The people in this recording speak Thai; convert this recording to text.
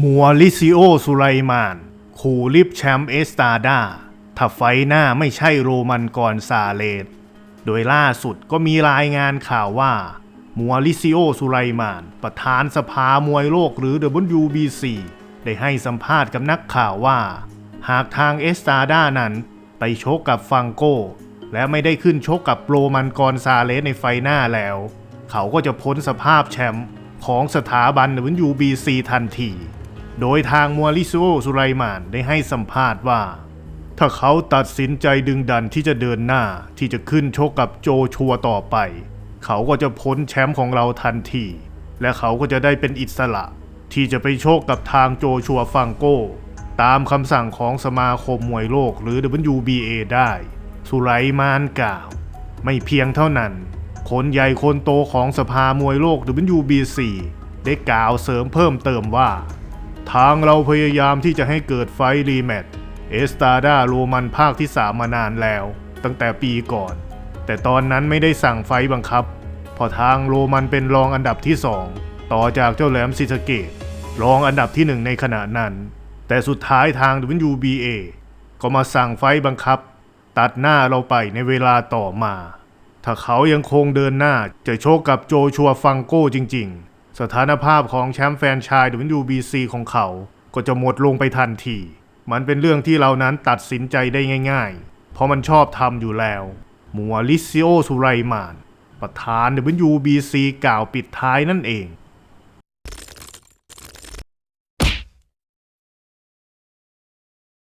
มัวลิซิโอสุไลมาน ขู่ลิฟแชมป์เอสตาดาถ้าไฟหน้าไม่ใช่โรมันกอนซาเลสโดยล่าสุดก็มีรายงานข่าวว่ามัวลิซิโอสุไลมาน ประธานสภามวยโลกหรือ WBC ได้ให้สัมภาษณ์กับนักข่าวว่า หากทางเอสตาดานั้นไปชกกับฟังโกและไม่ได้ขึ้นชกกับโรมันกอนซาเลสในไฟหน้าแล้ว เขาก็จะพ้นสภาพแชมป์ของสถาบัน WBC ทันที โดยทางมัวลิซิโอสุไลมานได้ให้สัมภาษณ์ว่า ถ้าเขาตัดสินใจดึงดันที่จะเดินหน้าที่จะขึ้นชกกับโจชัวต่อไป เขาก็จะพ้นแชมป์ของเราทันที และเขาก็จะได้เป็นอิสระ ที่จะไปโชคกับทางโจชัวฟังโก้ ตามคำสั่งของสมาคมมวยโลกหรือ WBA ได้ สุไลมานกล่าว ไม่เพียงเท่านั้นคนใหญ่คนโตของสภามวยโลก WBC ได้กล่าวเสริมเพิ่มเติมว่า ทางเราพยายามที่จะให้เกิดไฟรีแมตเอสตาดาโรมันภาคที่3มานานแล้ว ตั้งแต่ปีก่อน แต่ตอนนั้นไม่ได้สั่งไฟบังคับเพอทางโรมันเป็นรองอันดับที่2ต่อจากเจ้าแหลมซิสเกตรองอันดับที่1ในขณะนั้น แต่สุดท้ายทาง WBA ก็มาสั่งไฟบังคับ ตัดหน้าเราไปในเวลาต่อมา ถ้าเขายังคงเดินหน้าจะโชคกับโจชัวฟังโก้จริง ๆ สถานภาพของแชมป์แฟนชาย WBC ของเขา ก็จะหมดลงไปทันที มันเป็นเรื่องที่เรานั้นตัดสินใจได้ง่าย ๆ เพราะมันชอบทำอยู่แล้วมัวลิซิโอสุไรมาน ประธาน WBC กล่าวปิดท้ายนั่นเอง